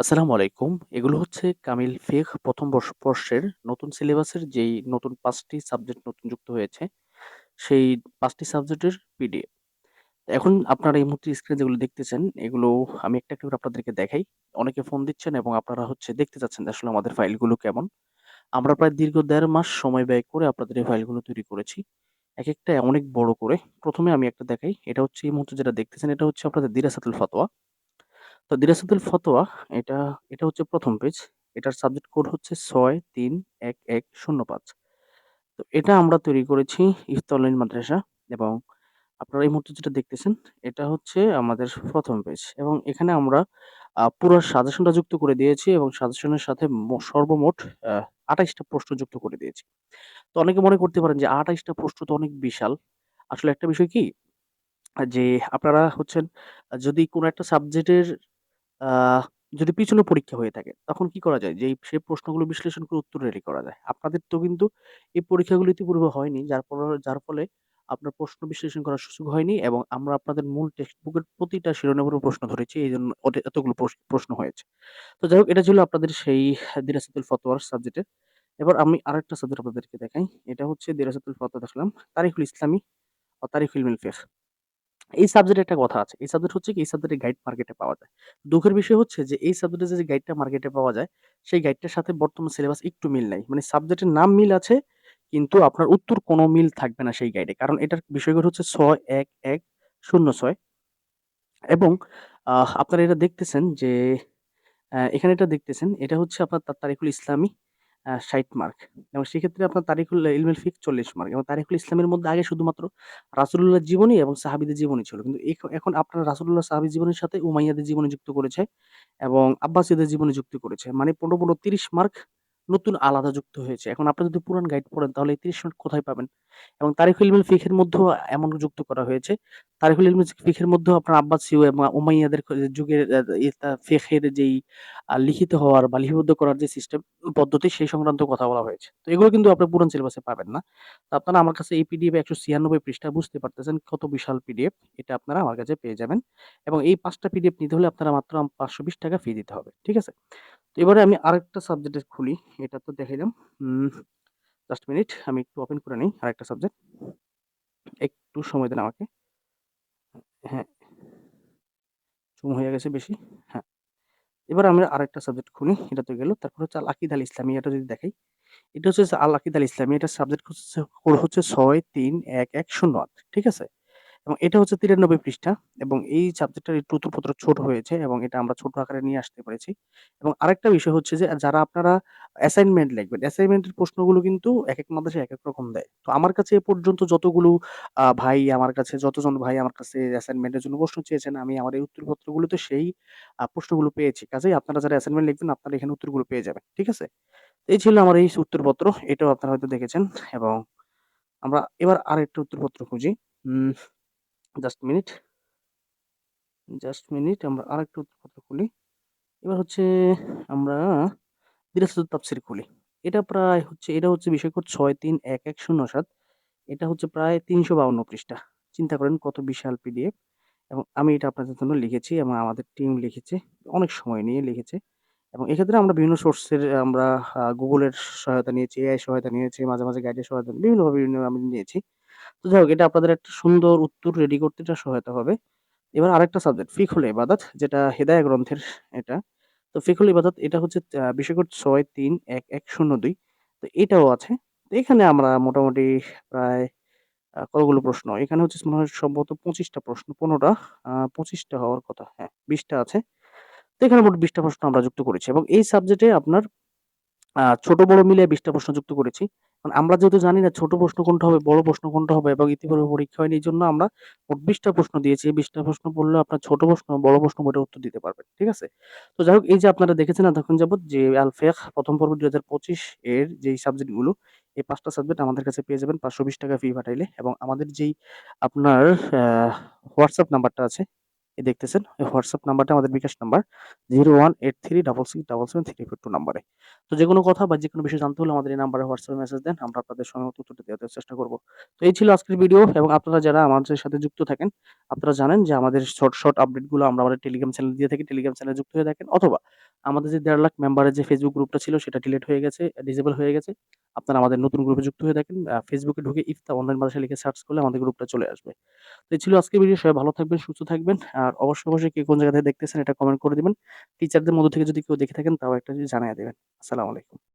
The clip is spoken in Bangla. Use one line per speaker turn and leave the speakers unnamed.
আসসালামু আলাইকুম। এগুলো হচ্ছে কামিল ১ম বর্ষ বর্ষের নতুন সিলেবাসের যেই নতুন পাঁচটি সাবজেক্ট নতুন যুক্ত হয়েছে, সেই পাঁচটি সাবজেক্টের পিডিএফ। এখন আপনারা এই মুহূর্তে স্ক্রিনে যেগুলো দেখতেছেন, এগুলো আমি একটা, একটা করে আপনাদেরকে দেখাই। অনেকে ফোন দিচ্ছেন এবং আপনারা হচ্ছে দেখতে চাচ্ছেন আসলে আমাদের ফাইলগুলো কেমন। আমরা প্রায় দীর্ঘ দেড় মাস সময় ব্যয় করে আপনাদের এই ফাইলগুলো তৈরি করেছি। এক একটা অনেক বড় করে। প্রথমে আমি একটা দেখাই। এটা হচ্ছে এই মুহূর্তে যেটা দেখতেছেন, এটা হচ্ছে আপনাদের দিরাসাতুল ফাতোয়া। তো দিরাসাতুল ফতোয়া এটা, এটা হচ্ছে প্রথম পেজ। এটার সাবজেক্ট কোড হচ্ছে ৬৩১১০৫। তো এটা আমরা তৈরি করেছি ইফতাউল মাদ্রাসা এবং আপনারা এই মুহূর্তে যেটা দেখতেছেন, এটা হচ্ছে আমাদের প্রথম পেজ এবং এখানে আমরা পুরো সাজেশনটা যুক্ত করে দিয়েছি এবং সাজেশনের সাথে সর্বমোট আ ২৮ টা প্রশ্ন যুক্ত করে দিয়েছি। তো অনেকে মনে করতে পারেন যে ২৮ টা প্রশ্ন তো অনেক বিশাল। আসলে একটা বিষয় কি? যে আপনারা হচ্ছেন যদি কোনো একটা সাবজেক্টের যদি পিছনে পরীক্ষা হয়ে থাকে, তখন কি করা যায়? যে এই সেই প্রশ্নগুলো বিশ্লেষণ করে উত্তর রেডি করা যায়। আপনাদের তো কিন্তু এই পরীক্ষাগুলো ইতিপূর্বে হয়নি। যার ফল যার ফলে আপনার প্রশ্ন বিশ্লেষণ করার সুযোগ হয়নি এবং আমরা আপনাদের মূল টেক্সট বুকের প্রতিটা শিরোনামেরও প্রশ্ন ধরেছি। এইজন্য ওতে এতগুলো প্রশ প্রশ্ন হয়েছে। তো যাই হোক এটা ছিল আপনাদের সেই দিরাসাতুল ফতোয়ার সাবজেক্টের। এবার আমি আরেকটা সাবজেক্ট আপনাদেরকে দেখাই। এটা হচ্ছে দিরাসাতুল ফতোয়া দেখলাম। তারিখুল ইসলামী ও তারিখুল ফিকহ। এই সাবজেক্টে একটা কথা আছে। এই সাবজেক্ট হচ্ছে কি এই সাবজেক্টের গাইড মার্কেটে পাওয়া যায়। দুঃখের বিষয় হচ্ছে যে এই সাবজেক্টে যে গাইডটা মার্কেটে পাওয়া যায়, সেই গাইডটার সাথে বর্তমান সিলেবাস একটু মিল নাই। মানে সাবজেক্টের নাম মিল আছে, কিন্তু আপনার উত্তর কোনো মিল থাকবে না সেই গাইডে। কারণ এটার বিষয়গুলো হচ্ছে ৬১১০৬ এবং আপনারা এটা দেখতেছেন যে এখানে এটা দেখতেছেন, এটা হচ্ছে আপনার তা তারিকুল ইসলামী ৬০ মার্ক এবং সেক্ষেত্রে আপনার তারিখুল ইলমুল ফিক চল্লিশ মার্ক এবং তারিখুল ইসলামের মধ্যে আগে শুধুমাত্র রাসুলুল্লাহ জীবনী এবং সাহাবিদের জীবনী ছিল। কিন্তু এখ এখন আপনার রাসুলুল্লাহ সাহাবির জীবনের সাথে উমাইয়াদের জীবনী যুক্ত করেছে এবং আব্বাসীদের জীবনী যুক্ত করেছে। মানে ১৫, ১৫ ৩০ মার্ক নতুন আলাদা যুক্ত হয়েছে। এখন আপনি যদি পুরান গাইড পড়েন, তাহলে এই ৩০ মার্ক কোথায় পাবেন? এবং তারিকুল ইলমুল ফিকহের মধ্যেও এমন যুক্ত করা হয়েছে। তারিকুল ইলমুল ফিকহের মধ্যেও আপনার আব্বাসীয় এবং উমাইয়াদের যুগের ফিকহের যেই লিখিত হওয়ার বা লিপিবদ্ধ করার যে সিস্টেম পদ্ধতি, সেই সংক্রান্ত কথা বলা হয়েছে। তো এগুলো কিন্তু আপনার পুরান সিলেবাসে পাবেন না। তো আপনারা আমার কাছে এই পিডিএফ ১৯৬ পৃষ্ঠা বুঝতে পারতেছেন কত বিশাল পিডিএফ। এটা আপনারা আমার কাছে পেয়ে যাবেন। এবং এই পাঁচটা পিডিএফ নিতে হলে আপনারা মাত্র পাঁচশো বিশ টাকা ফি দিতে হবে। ঠিক আছে? তো এবারে আমি আরেকটা সাবজেক্টে খুলি। এটা তো দেখাইলাম। জাস্ট মিনিট আমি একটু ওপেন করে নিই, আরেকটা সাবজেক্ট। একটু সময় দেন আমাকে। হ্যাঁ। জুম হয়ে গেছে বেশি। হ্যাঁ। এবার আমরা আরেকটা সাবজেক্ট খুলি। এটা তো গেল। তারপর হচ্ছে আল আকিদা আল ইসলামিয়াটা যদি দেখাই। এটা হচ্ছে আল আকিদা আল ইসলামিয়া এটা সাবজেক্ট হচ্ছে হচ্ছে ৬৩১১০৮ ঠিক আছে? এবং এটা হচ্ছে ৯৩ পৃষ্ঠা এবং এই সাবজেক্টটার একটু উত্তরপত্র ছোট হয়েছে এবং এটা আমরা ছোট আকারে নিয়ে আসতে পেরেছি। এবং আরেকটা বিষয় হচ্ছে যে যারা আপনারা অ্যাসাইনমেন্ট লিখবেন, অ্যাসাইনমেন্টের প্রশ্নগুলো কিন্তু এক এক মাদ্রাসায় এক রকম দেয়। তো আমার কাছে এ পর্যন্ত যতগুলো ভাই আমার কাছে যতজন ভাই আমার কাছে অ্যাসাইনমেন্টের জন্য প্রশ্ন চেয়েছেন, আমি আমার এই উত্তরপত্রগুলোতে সেই প্রশ্নগুলো পেয়েছি। কাজেই আপনারা যারা অ্যাসাইনমেন্ট লিখবেন আপনারা এখানে উত্তরগুলো পেয়ে যাবেন। ঠিক আছে? এই ছিল আমার এই উত্তরপত্র। এটাও আপনারা হয়তো দেখেছেন এবং আমরা এবার আরেকটা উত্তরপত্র খুঁজি। Just minute. জাস্ট মিনিট আমরা আরেকটা উত্তরপত্র খুলি। এবার হচ্ছে আমরা দিরাসাতুত তাফসীর খুলি। এটা প্রায় হচ্ছে এটা হচ্ছে বিষয় কোড ৬৩১১০৭ এটা হচ্ছে প্রায় ৩৫২ পৃষ্ঠা। চিন্তা করেন কত বিশাল পিডিএফ এবং আমি এটা আপনাদের জন্য লিখেছি এবং আমাদের টিম লিখেছে। অনেক সময় নিয়ে লিখেছে এবং এক্ষেত্রে আমরা বিভিন্ন সোর্সের আমরা গুগলের সহায়তা নিয়েছি, AI সহায়তা নিয়েছি, মাঝে, মাঝে গাইডের সহায়তা বিভিন্নভাবে বিভিন্ন আমি নিয়েছি। তো যাই হোক এটা আপনাদের একটা সুন্দর উত্তর রেডি করতে এটা সহায়তা হবে। এবার আরেকটা সাবজেক্ট ফিকহুল ইবাদাত যেটা হেদায়া গ্রন্থের এটা। তো ফিকহুল ইবাদাত এটা হচ্ছে আ বিষয় কোড ৬৩১১০২ তো এটাও আছে। তো এখানে আমরা মোটামুটি প্রায় কতগুলো প্রশ্ন? এখানে হচ্ছে মনে হয় সম্ভবত ২৫ টা প্রশ্ন ১৫ টা আ ২৫ টা হওয়ার কথা। হ্যাঁ, ২০ টা আছে। তো এখানে মোট ২০ টা প্রশ্ন আমরা যুক্ত করেছি এবং এই সাবজেক্টে আপনার ছোট বড় মিলিয়ে ২০ টা প্রশ্ন যুক্ত করেছি। কারণ আমরা যেহেতু জানি না ছোট প্রশ্ন কোনটা হবে, বড় প্রশ্ন কোনটা হবে এবং ইতিপূর্বে পরীক্ষা হয়নি এজন্য আমরা মোট ২০ টা প্রশ্ন দিয়েছি। এই ২০ টা প্রশ্ন পড়লে আপনার ছোট প্রশ্ন, বড় প্রশ্ন মোটেও উত্তর দিতে পারবেন। ঠিক আছে? তো যাই হোক এই যে আপনারা দেখেছেন এতক্ষণ যাবৎ যে আল ফিকহ ১ম পর্ব ২০২৫ এর যেই সাবজেক্টগুলো এই ৫ টা সাবজেক্ট আমাদের কাছে পেয়ে যাবেন ৳৫২০ ফি পাঠাইলে এবং আমাদের যেই আপনার WhatsApp নাম্বারটা আছে এই দেখতেছেন এই হোয়াটসঅ্যাপ নাম্বারটা আমাদের বিকাশ নাম্বার 01836677342 নাম্বারে। তো যে কোনো কথা বা যে কোনো বিষয় জানতে হলে আমাদের এই নাম্বারে হোয়াটসঅ্যাপে মেসেজ দেন। আমরা আপনাদের সময় উত্তরটা দেওয়ার চেষ্টা করব। তো এই ছিল আজকের ভিডিও এবং আপনারা যারা আমাদের সাথে যুক্ত থাকেন, আপনারা জানেন যে আমাদের শর্ট, শর্ট আপডেটগুলো আমরা আমাদের টেলিগ্রাম চ্যানেল দিয়ে থাকি। টেলিগ্রাম চ্যানেলে যুক্ত হয়ে থাকেন অথবা আমাদের যে দেড় লাখ মেম্বারের যে ফেসবুক গ্রুপটা ছিল সেটা ডিলেট হয়ে গেছে, ডিসেবল হয়ে গেছে। আপনারা আমাদের নতুন গ্রুপে যুক্ত হয়ে থাকেন। ফেসবুকে ঢুকে ইফতা অনলাইন মাদ্রাসা লিখে সার্চ করলে আমাদের গ্রুপটা চলে আসবে। তো ছিল আজকে ভিডিও। সবাই ভালো থাকবেন, সুস্থ থাকবেন। আর অবশ্যই, অবশ্যই কে কোন জায়গা থেকে দেখতেছেন এটা কমেন্ট করে দেবেন টিচারদের মধ্যে থেকে যদি কেউ দেখে থাকেন তাও একটা যদি জানিয়ে দেবেন আসসালামু আলাইকুম।